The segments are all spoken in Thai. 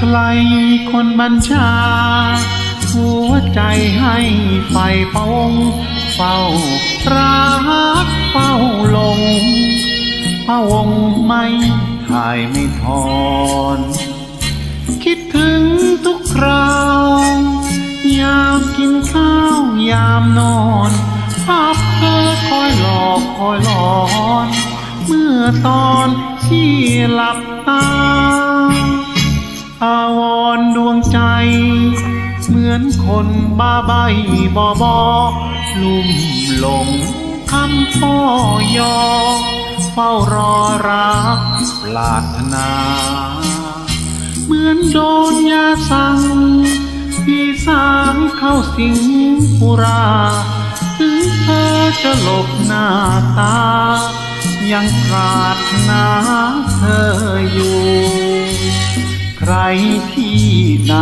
ใครคนบัญชา หัวใจให้ไฟปองเฝ้ารักเฝ้าลงพะวงไม่ถ่ายไม่ถอนคิดถึงทุกคราวยามกินข้าวยามนอนภาพเธอคอยหลอกคอยหลอน เมื่อตอนที่หลับตา อาวรดวงใจ เหมือนคนบ้าใบ บอบอลุ่มหลงคำพ่อยอ เฝ้ารอรักปรารถนา เหมือนโดนยาสั่งพี่สางเข้าสิงปุรา ถึงเธอจะหลบหน้าตา ยังปรารถนาเธออยู่ รที่ไหน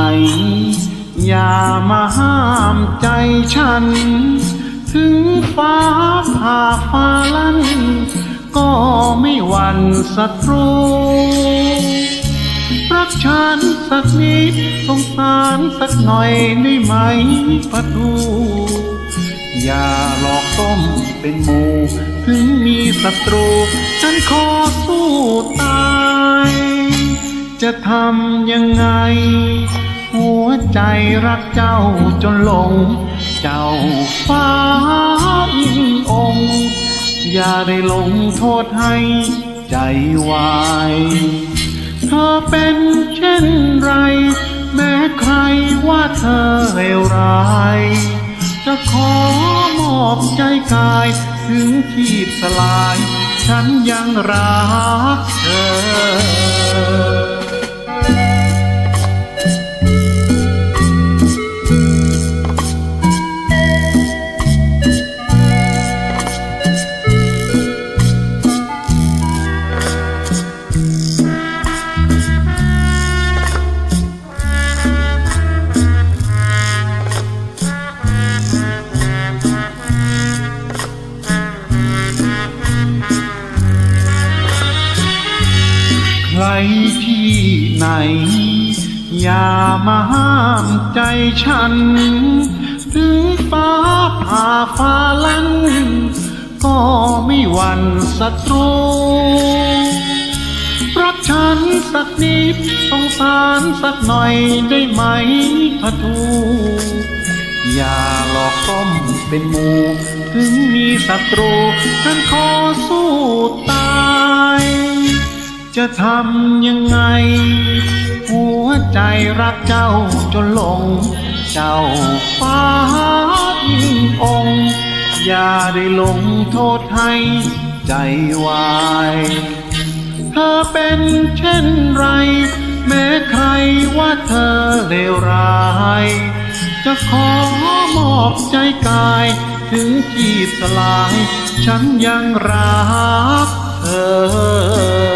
อย่ามาห้ามใจฉัน ถึงฟ้าผ่าฟ้าลั่น ก็ไม่หวั่นศัตรูรักฉันสักนิดสงสารสักหน่อยได้ไหมประทูอย่าหลอกต้มเป็นหมูถึงมีศัตรู ฉันขอสู้ตาย จะทำยังไง หัวใจรักเจ้าจนหลง เจ้าฟ้าอิงองค์อย่าได้หลงโทษให้ใจวายเธอเป็นเช่นไร แม้ใครว่าเธอเลวร้าย จะขอมอบใจกายถึงที่สลาย ฉันยังรักเธอ ที่ไหน อย่ามาห้ามใจฉัน ถึงฟ้าผ่าฟ้าลันก็ไม่หวั่นศัตรูรักฉันสักนิดสงสารสักหน่อยได้ไหมพะทูอย่าหลอกต้มเป็นหมูถึงมีศัตรูฉันขอสู้ตาย จะทำยังไง หัวใจรักเจ้าจนหลง เจ้าฟ้าอิงองค์อย่าได้หลงโทษให้ใจวายเธอเป็นเช่นไร แม้ใครว่าเธอเลวร้าย จะขอมอบใจกาย ถึงที่สลาย ฉันยังรักเธอ